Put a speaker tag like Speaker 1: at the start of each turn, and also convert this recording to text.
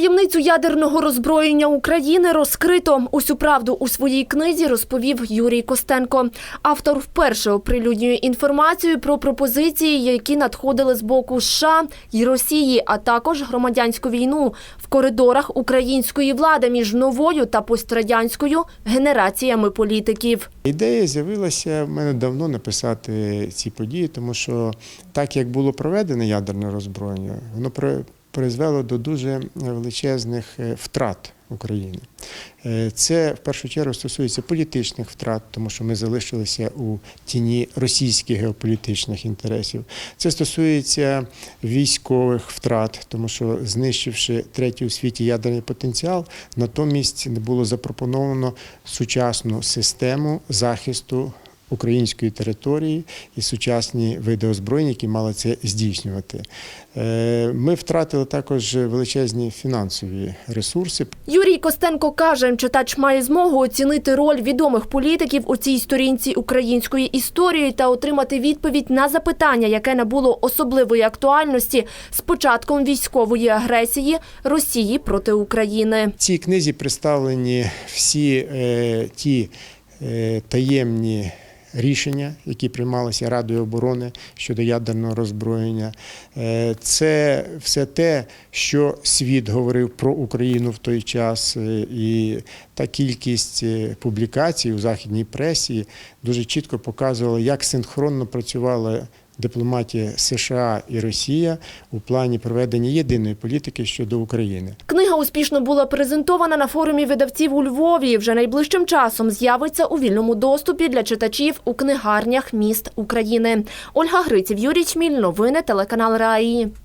Speaker 1: Таємницю ядерного роззброєння України розкрито. Усю правду у своїй книзі розповів Юрій Костенко. Автор вперше оприлюднює інформацію про пропозиції, які надходили з боку США і Росії, а також громадянську війну в коридорах української влади між новою та пострадянською генераціями політиків.
Speaker 2: Ідея з'явилася в мене давно написати ці події, тому що так як було проведене ядерне роззброєння, воно при- призвело до дуже величезних е, втрат України. Е, Це в першу чергу стосується політичних втрат, тому що ми залишилися у тіні російських геополітичних інтересів. Це стосується військових втрат, тому що знищивши третій у світі ядерний потенціал, натомість не було запропоновано сучасну систему захисту. Української території і сучасні види озброєння, які мали це здійснювати. Е, Ми втратили також величезні фінансові ресурси.
Speaker 1: Юрій Костенко каже, читач має змогу оцінити роль відомих політиків у цій сторінці української історії та отримати відповідь на запитання, яке набуло особливої актуальності з початком військової агресії Росії проти України.
Speaker 2: В цій книзі представлені всі е, ті е, таємні рішення, які приймалися Радою оборони щодо ядерного роззброєння. Е, це все те, що світ говорив про Україну в той час, е, і та кількість е, публікацій у західній пресі дуже чітко показувала, як синхронно працювала дипломатія США і Росія у плані проведення єдиної політики щодо України.
Speaker 1: Книга успішно була презентована на форумі видавців у Львові. Вже найближчим часом з'явиться у вільному доступі для читачів у книгарнях міст України. Ольга Гриців, Юрій Чміль, новини телеканал Раї.